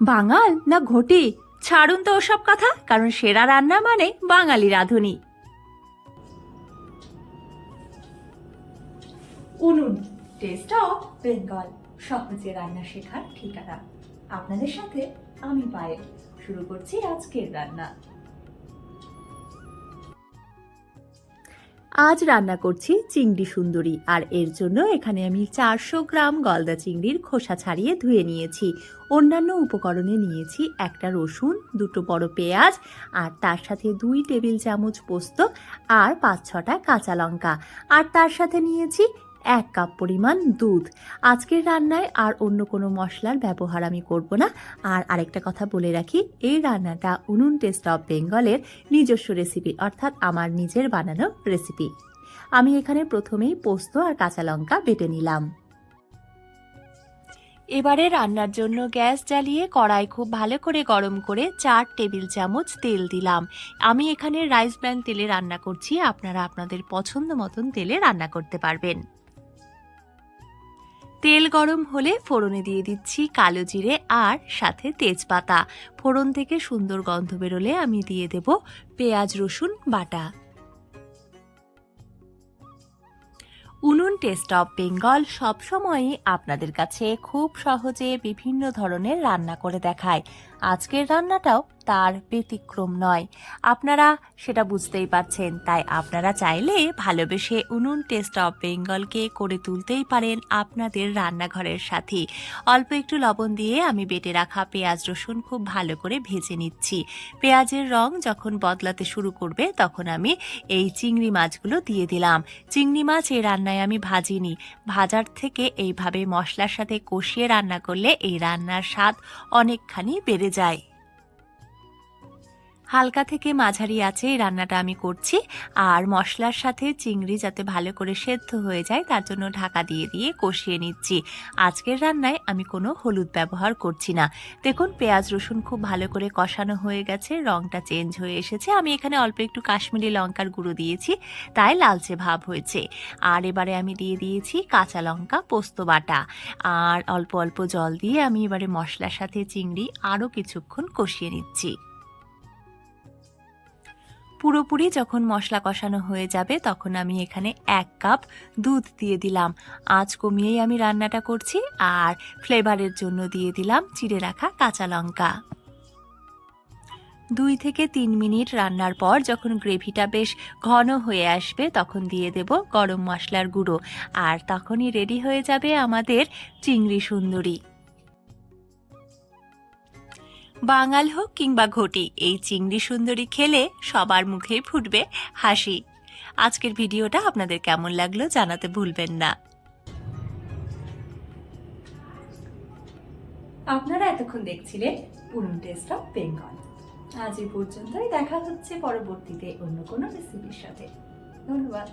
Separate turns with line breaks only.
বাঙাল না ঘটি? ছাড়ুন তো ওসব কথা, কারণ সেরা রান্না মানে বাঙালি রাঁধুনি। উনুন টেস্ট অফ বেঙ্গল সহজে রান্না শেখার ঠিকানা। আপনাদের সাথে আমি পায়ে শুরু করছি আজকের রান্না। আজ রান্না করছি চিংড়ি সুন্দরী, আর এর জন্য এখানে আমি চারশো গ্রাম গলদা চিংড়ির খোসা ছাড়িয়ে ধুয়ে নিয়েছি। অন্যান্য উপকরণে নিয়েছি একটা রসুন, দুটো বড় পেঁয়াজ, আর তার সাথে দুই টেবিল চামচ পোস্ত, আর পাঁচ ছটা কাঁচা লঙ্কা। আর তার সাথে নিয়েছি এক কাপ পরিমাণ দুধ। আজকের রান্নায় আর অন্য কোনো মশলার ব্যবহার আমি করব না। আর আরেকটা কথা বলে রাখি, এই রান্নাটা উনুন টেস্ট অফ বেঙ্গলের নিজস্ব রেসিপি অর্থাৎ আমার নিজের বানানো রেসিপি আমি এখানে প্রথমেই পোস্ত আর কাঁচা লঙ্কা বেটে নিলাম। এবারে রান্নার জন্য গ্যাস জ্বালিয়ে কড়াই খুব ভালো করে গরম করে চার টেবিল চামচ তেল দিলাম। আমি এখানে রাইস ব্র্যান্ড তেলে রান্না করছি, আপনারা আপনাদের পছন্দ মতন তেলে রান্না করতে পারবেন। তেল গরম হলে ফোড়নে দিয়ে দিচ্ছি কালো জিরে আর সাথে তেজপাতা। ফোড়ন থেকে সুন্দর গন্ধ বেরোলে আমি দিয়ে দেব পেঁয়াজ, রসুন, বাটা। উনুন টেস্ট অফ বেঙ্গল সবসময়ই আপনাদের কাছে খুব সহজে বিভিন্ন ধরনের রান্না করে দেখায়। আজকের রান্নাটাও তার ব্যতিক্রম নয়। আপনারা সেটা বুঝতেই পারছেন, তাই আপনারা চাইলে ভালোবেসে উনুন টেস্ট অফ বেঙ্গলকে করে তুলতেই পারেন আপনাদের রান্নাঘরের সাথে। অল্প একটু লবণ দিয়ে আমি বেটে রাখা পেঁয়াজ রসুন খুব ভালো করে ভেজে নিচ্ছি। পেঁয়াজের রং যখন বদলাতে শুরু করবে, তখন আমি এই চিংড়ি মাছগুলো দিয়ে দিলাম। চিংড়ি মাছ এই রান্নায় আমি ভাজিনি। ভাজার থেকে এইভাবে মশলার সাথে কষিয়ে রান্না করলে এই রান্নার স্বাদ অনেকখানি বেড়ে যায়। হালকা থেকে মাঝারি আছে, এই রান্নাটা আমি করছি। আর মশলার সাথে চিংড়ি যাতে ভালো করে সেদ্ধ হয়ে যায়, তার জন্য ঢাকা দিয়ে দিয়ে কষিয়ে নিচ্ছি। আজকের রান্নায় আমি কোনো হলুদ ব্যবহার করছি না। দেখুন, পেঁয়াজ, রসুন খুব ভালো করে কষানো হয়ে গেছে, রংটা চেঞ্জ হয়ে এসেছে। আমি এখানে অল্প একটু কাশ্মীরি লঙ্কার গুঁড়ো দিয়েছি, তাই লালচে ভাব হয়েছে। আর এবারে আমি দিয়ে দিয়েছি কাঁচা লঙ্কা পোস্ত বাটা। আর অল্প অল্প জল দিয়ে আমি এবারে মশলার সাথে চিংড়ি আরও কিছুক্ষণ কষিয়ে নিচ্ছি। পুরোপুরি যখন মশলা কষানো হয়ে যাবে, তখন আমি এখানে এক কাপ দুধ দিয়ে দিলাম। আঁচ কমিয়েই আমি রান্নাটা করছি আর ফ্লেভারের জন্য দিয়ে দিলাম চিড়ে রাখা কাঁচা লঙ্কা। দুই থেকে তিন মিনিট রান্নার পর যখন গ্রেভিটা বেশ ঘন হয়ে আসবে, তখন দিয়ে দেব গরম মশলার গুঁড়ো। আর তখনই রেডি হয়ে যাবে আমাদের চিংড়ি সুন্দরী। বাঙাল হোক কিংবা ঘটি, এই চিংড়ি সুন্দরী খেলে সবার মুখেই ফুটবে হাসি। আজকের ভিডিওটা আপনাদের কেমন লাগল জানাতে ভুলবেন না। আপনারা এতক্ষণ দেখছিলেন পুরন টেস্ট অফ বেঙ্গল আজ এই পর্যন্তই, দেখা হচ্ছে পরবর্তীতে অন্য কোনো রেসিপির সাথে। ধন্যবাদ।